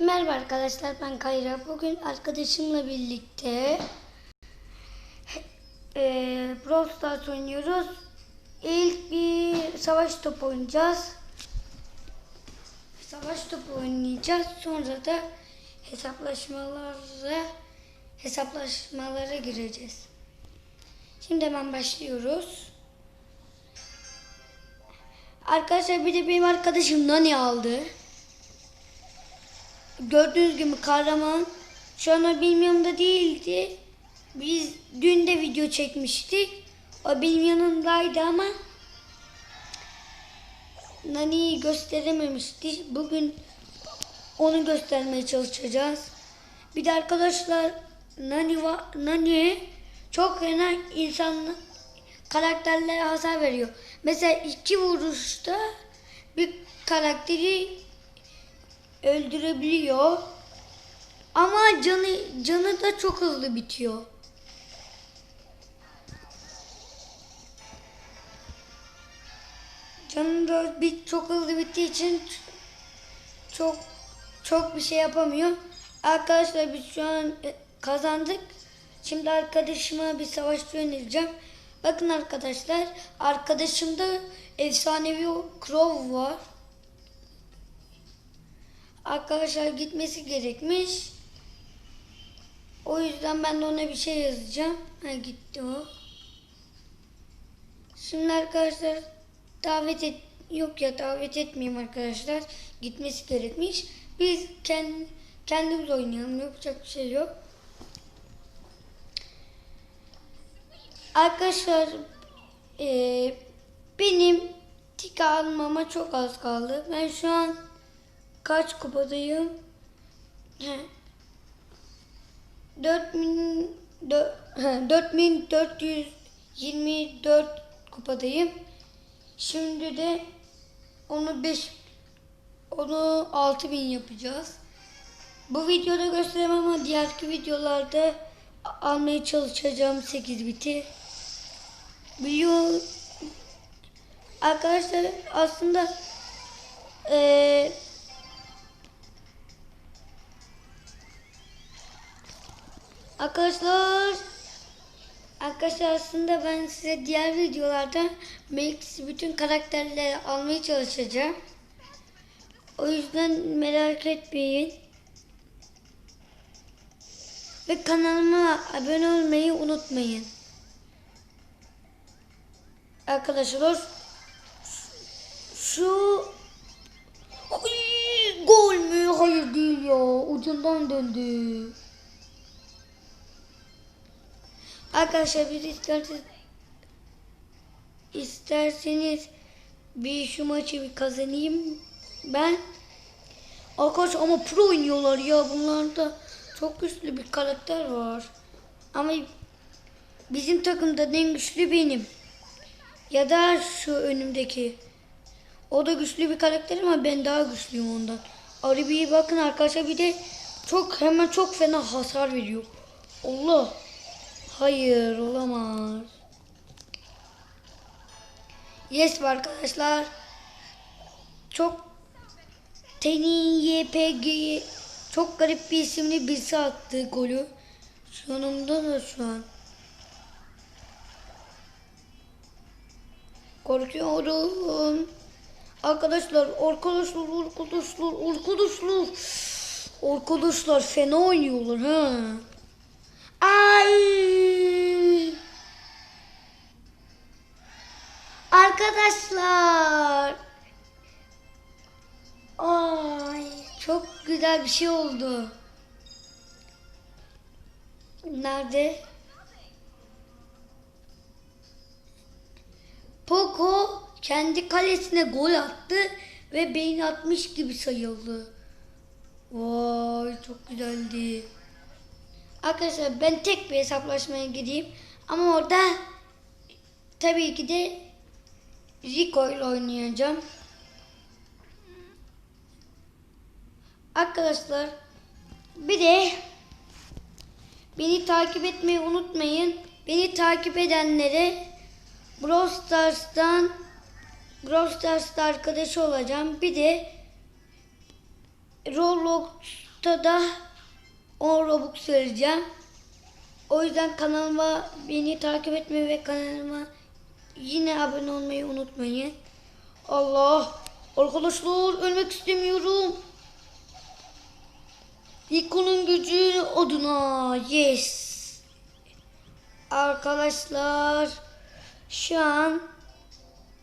Merhaba arkadaşlar ben Kayra. Bugün arkadaşımla birlikte e, Brawl Stars oynuyoruz. İlk bir savaş topu oynayacağız. Savaş topu oynayacağız. Sonra da hesaplaşmalara hesaplaşmalara gireceğiz. Şimdi hemen başlıyoruz. Arkadaşlar bir de benim arkadaşım Nani aldı. Gördüğünüz gibi kahraman. Şu an benim yanımda değildi. Biz dün de video çekmiştik. O benim yanımdaydı ama Nani'yi gösterememişti. Bugün onu göstermeye çalışacağız. Bir de arkadaşlar Nani, Nani çok fena insan karakterlere hasar veriyor. Mesela iki vuruşta bir karakteri öldürebiliyor. Ama canı canı da çok hızlı bitiyor. Canı da bir çok hızlı bittiği için çok çok bir şey yapamıyor. Arkadaşlar biz şu an e, kazandık. Şimdi arkadaşıma bir savaş önereceğim. Bakın arkadaşlar arkadaşımda efsanevi Crow var. Arkadaşlar gitmesi gerekmiş. O yüzden ben de ona bir şey yazacağım. Ha gitti o. Şimdi arkadaşlar davet et yok ya davet etmeyeyim arkadaşlar. Gitmesi gerekmiş. Biz kendi kendimiz oynayalım. Yapacak bir şey yok. Arkadaşlar eee, benim tik almama çok az kaldı. Ben şu an kaç kupadayım? He. 4000 dö- he, 4424 kupadayım. Şimdi de onu 5 onu 6000 yapacağız. Bu videoda gösteremem ama diğerki videolarda almaya çalışacağım 8 biti. Biliyor arkadaşlar aslında eee Arkadaşlar Arkadaşlar aslında ben size diğer videolarda Max bütün karakterleri almaya çalışacağım. O yüzden merak etmeyin. Ve kanalıma abone olmayı unutmayın. Arkadaşlar şu gol mü? Hayır değil ya. Ucundan döndü. Arkadaşlar biz isterseniz isterseniz bir şu maçı bir kazanayım ben. Arkadaş ama pro oynuyorlar ya bunlarda çok güçlü bir karakter var. Ama bizim takımda en güçlü benim. Ya da şu önümdeki. O da güçlü bir karakter ama ben daha güçlüyüm ondan. Arabi'ye bakın arkadaşlar bir de çok hemen çok fena hasar veriyor. Allah. Hayır olamaz. Yes arkadaşlar. Çok Teni YPG çok garip bir isimli birisi attı golü. Yanımda da şu an. Korkuyorum. Arkadaşlar, arkadaşlar, arkadaşlar, arkadaşlar. Arkadaşlar fena oynuyorlar ha. Ay. Arkadaşlar. Ay çok güzel bir şey oldu. Nerede? Poco kendi kalesine gol attı ve beyin atmış gibi sayıldı. Vay çok güzeldi. Arkadaşlar ben tek bir hesaplaşmaya gireyim. Ama orada tabii ki de Rico ile oynayacağım. Arkadaşlar bir de beni takip etmeyi unutmayın. Beni takip edenlere Brawl Stars'tan Brawl Stars'ta arkadaşı olacağım. Bir de Roblox'ta da 10 Robux vereceğim. O yüzden kanalıma beni takip etmeyi ve kanalıma yine abone olmayı unutmayın. Allah! Arkadaşlar ölmek istemiyorum. Niko'nun gücü oduna. Yes. Arkadaşlar şu an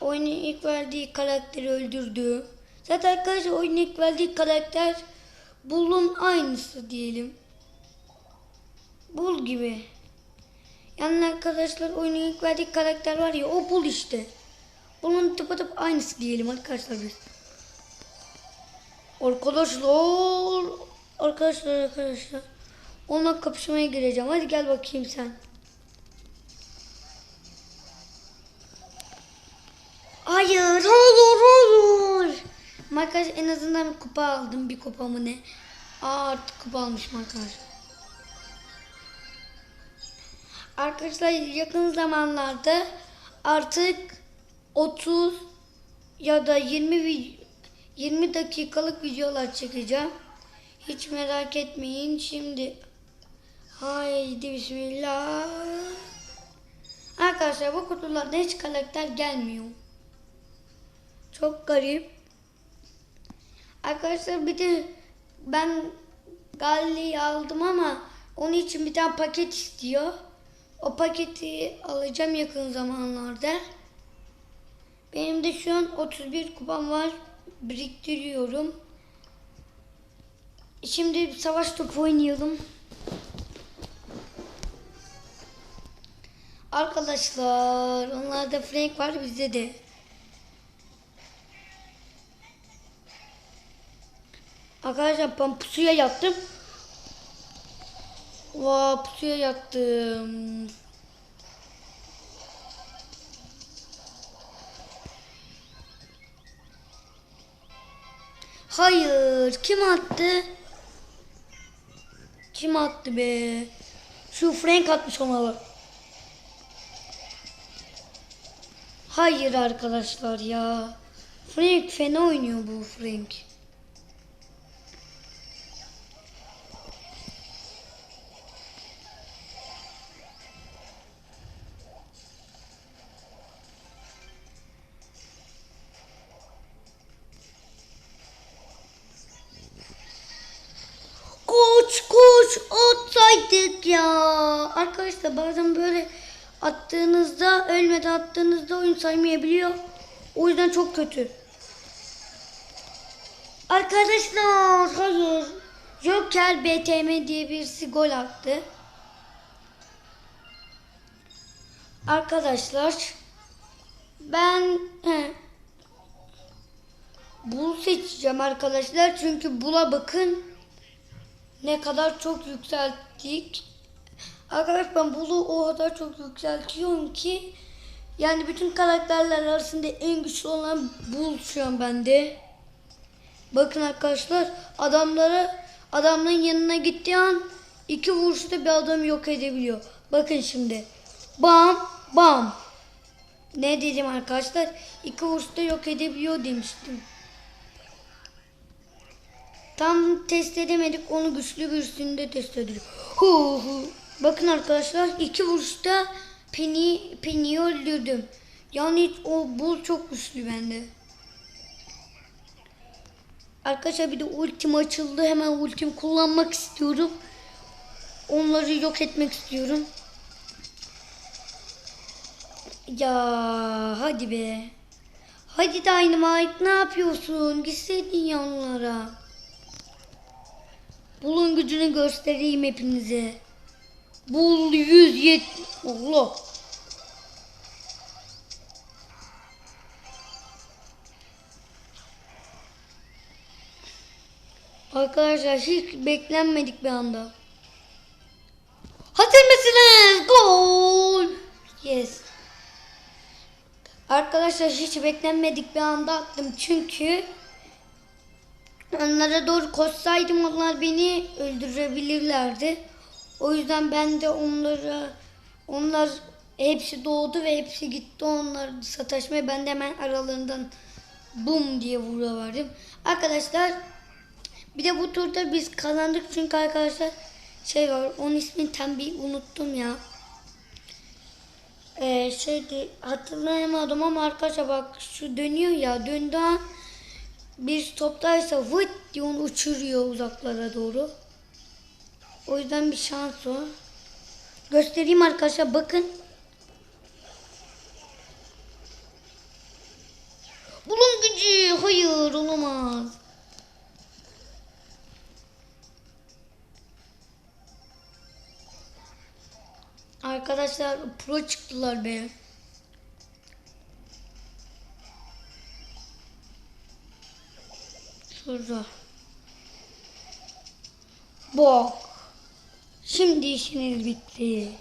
oyunun ilk verdiği karakteri öldürdü. Zaten arkadaşlar oyunun ilk verdiği karakter Bull'un aynısı diyelim. Bull gibi. Yani arkadaşlar oyunun ilk verdiği karakter var ya o Bull işte. Bunun tıpatıp aynısı diyelim arkadaşlar biz. Arkadaşlar. Arkadaşlar arkadaşlar. Onunla kapışmaya gireceğim. Hadi gel bakayım sen. Hayır, hayır, hayır. Makas en azından bir kupa aldım. Bir kupa mı ne? Aa artık kupa almış Makas. Arkadaşlar yakın zamanlarda artık 30 ya da 20 vi- 20 dakikalık videolar çekeceğim. Hiç merak etmeyin. Şimdi haydi bismillah. Arkadaşlar bu kutularda hiç karakter gelmiyor. Çok garip. Arkadaşlar bir de ben Galli'yi aldım ama onun için bir tane paket istiyor. O paketi alacağım yakın zamanlarda. Benim de şu an 31 kupam var. Biriktiriyorum. Şimdi savaş topu oynayalım. Arkadaşlar onlarda Frank var bizde de. Arkadaşlar ben pusuya yattım. Vaa pusuya yattım. Hayır kim attı? Kim attı be? Şu Frank atmış olmalı. Hayır arkadaşlar ya. Frank fena oynuyor bu Frank. Atsaydık ya. Arkadaşlar bazen böyle attığınızda ölmeden attığınızda oyun saymayabiliyor. O yüzden çok kötü. Arkadaşlar hayır. Joker BTM diye birisi gol attı. Arkadaşlar ben he, Bul seçeceğim arkadaşlar çünkü bula bakın ne kadar çok yükselttik. Arkadaşlar ben Bulu o kadar çok yükseltiyorum ki yani bütün karakterler arasında en güçlü olan Bul şu an bende. Bakın arkadaşlar adamları adamların yanına gittiği an iki vuruşta bir adamı yok edebiliyor. Bakın şimdi. Bam bam. Ne dedim arkadaşlar? İki vuruşta yok edebiliyor demiştim. Tam test edemedik onu güçlü birisinde test edelim. Hu hu. Bakın arkadaşlar iki vuruşta Penny, Penny'i öldürdüm. Yani o bul çok güçlü bende. Arkadaşlar bir de ultim açıldı. Hemen ultim kullanmak istiyorum. Onları yok etmek istiyorum. Ya hadi be. Hadi Dynamite ne yapıyorsun? Gitseydin yanlara. Bulun gücünü göstereyim hepinize. Bul 170. Allah. Arkadaşlar hiç beklenmedik bir anda. Hazır mısınız? Gol. Yes. Arkadaşlar hiç beklenmedik bir anda attım çünkü onlara doğru koşsaydım onlar beni öldürebilirlerdi. O yüzden ben de onlara onlar hepsi doğdu ve hepsi gitti onlar sataşmaya ben de hemen aralarından bum diye vuruverdim. Arkadaşlar Bir de bu turda biz kazandık çünkü arkadaşlar şey var onun ismini tam bir unuttum ya. Ee, şeydi hatırlayamadım ama arkadaşlar bak şu dönüyor ya döndüğü an bir toptaysa vıt diye onu uçuruyor uzaklara doğru. O yüzden bir şans o. Göstereyim arkadaşlar bakın. Bulun gücü. Hayır olamaz. Arkadaşlar pro çıktılar be. Şurada. Bak. Şimdi işiniz bitti.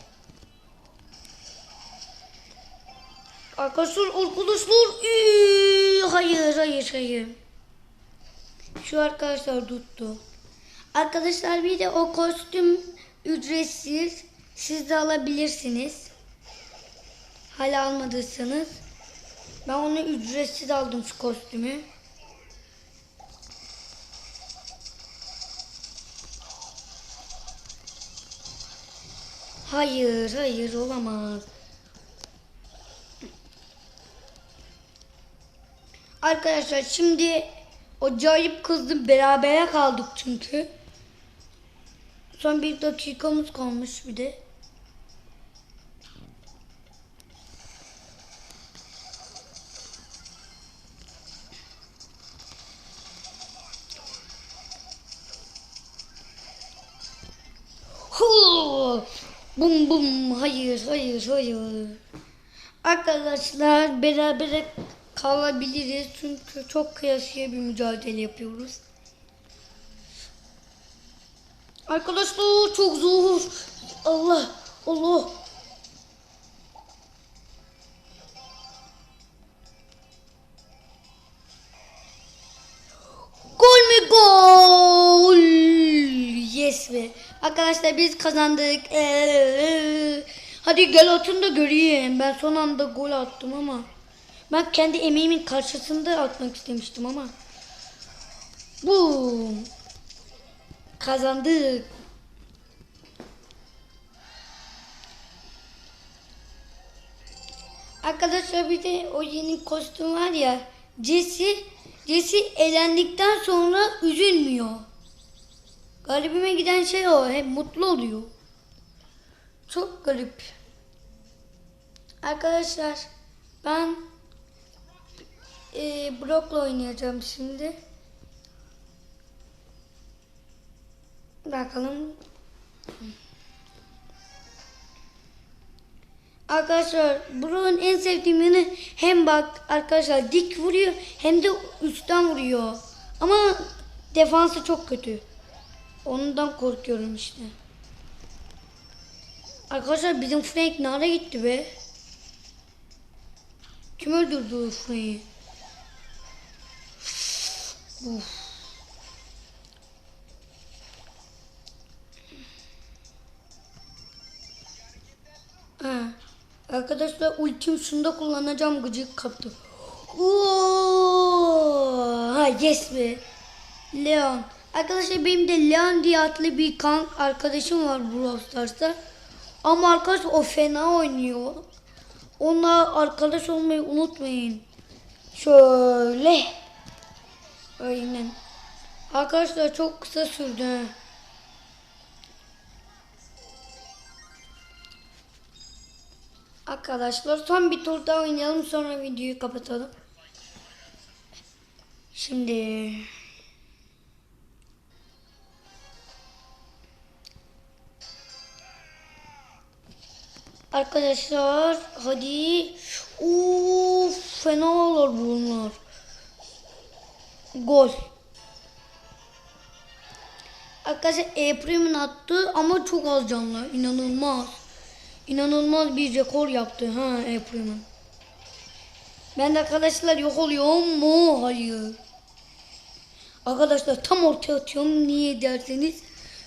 Arkadaşlar arkadaşlar. Üü, hayır hayır hayır. Şu arkadaşlar tuttu. Arkadaşlar bir de o kostüm ücretsiz. Siz de alabilirsiniz. Hala almadıysanız. Ben onu ücretsiz aldım şu kostümü. Hayır, hayır olamaz. Arkadaşlar şimdi acayip kızdım berabere kaldık çünkü. Son bir dakikamız kalmış bir de. Bum bum hayır hayır hayır. Arkadaşlar beraber kalabiliriz çünkü çok kıyasıya bir mücadele yapıyoruz. Arkadaşlar çok zor. Allah Allah. Arkadaşlar biz kazandık. Ee, hadi gel atın da göreyim. Ben son anda gol attım ama. Ben kendi emeğimin karşısında atmak istemiştim ama. Boom. Kazandık. Arkadaşlar bir de o yeni kostüm var ya. Jesse, Jesse elendikten sonra üzülmüyor. Garibime giden şey o. Hep mutlu oluyor. Çok garip. Arkadaşlar ben e, Brock'la oynayacağım şimdi. Bakalım. Arkadaşlar Brock'un en sevdiğim yanı hem bak arkadaşlar dik vuruyor hem de üstten vuruyor. Ama defansı çok kötü. Ondan korkuyorum işte. Arkadaşlar bizim Frank nereye gitti be? Kim öldürdü Frank'i? Uf. Ha. Arkadaşlar ultim şunda kullanacağım gıcık kaptım. Oo! Ha yes be. Leon. Arkadaşlar benim de Leon diye adlı bir kan arkadaşım var Brawl Stars'ta. Ama arkadaş o fena oynuyor. Onunla arkadaş olmayı unutmayın. Şöyle. Aynen. Arkadaşlar çok kısa sürdü. Arkadaşlar son bir tur daha oynayalım sonra videoyu kapatalım. Şimdi Arkadaşlar hadi. Uf fena olur bunlar. Gol. Arkadaşlar Eprem'in attı ama çok az canlı. İnanılmaz. İnanılmaz bir rekor yaptı ha Eprem'in. Ben de arkadaşlar yok oluyor mu? Hayır. Arkadaşlar tam ortaya atıyorum. Niye derseniz.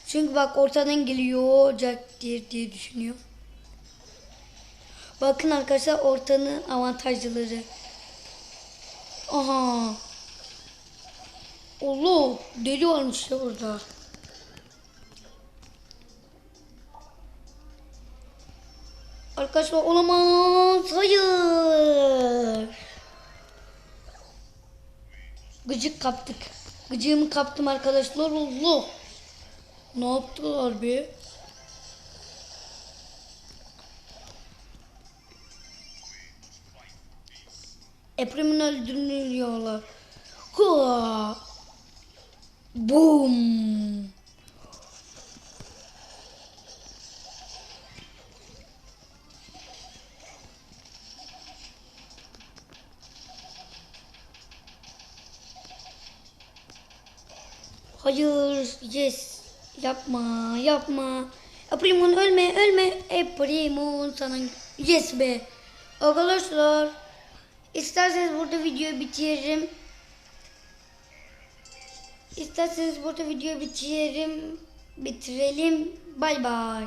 Çünkü bak ortadan geliyor diye, diye düşünüyor. Bakın arkadaşlar ortanın avantajları. Aha. Allah deli varmış ya orada. Arkadaşlar olamaz. Hayır. Gıcık kaptık. Gıcığımı kaptım arkadaşlar. Allah. Ne yaptılar be? Eprem'in öldürülüyorlar. Hua. Boom. Hayır, yes. Yapma, yapma. Eprem'in ölme, ölme. Eprem'in sana yes be. Arkadaşlar, isterseniz burada videoyu bitiririm. İsterseniz burada videoyu bitirelim. Bitirelim. Bay bay.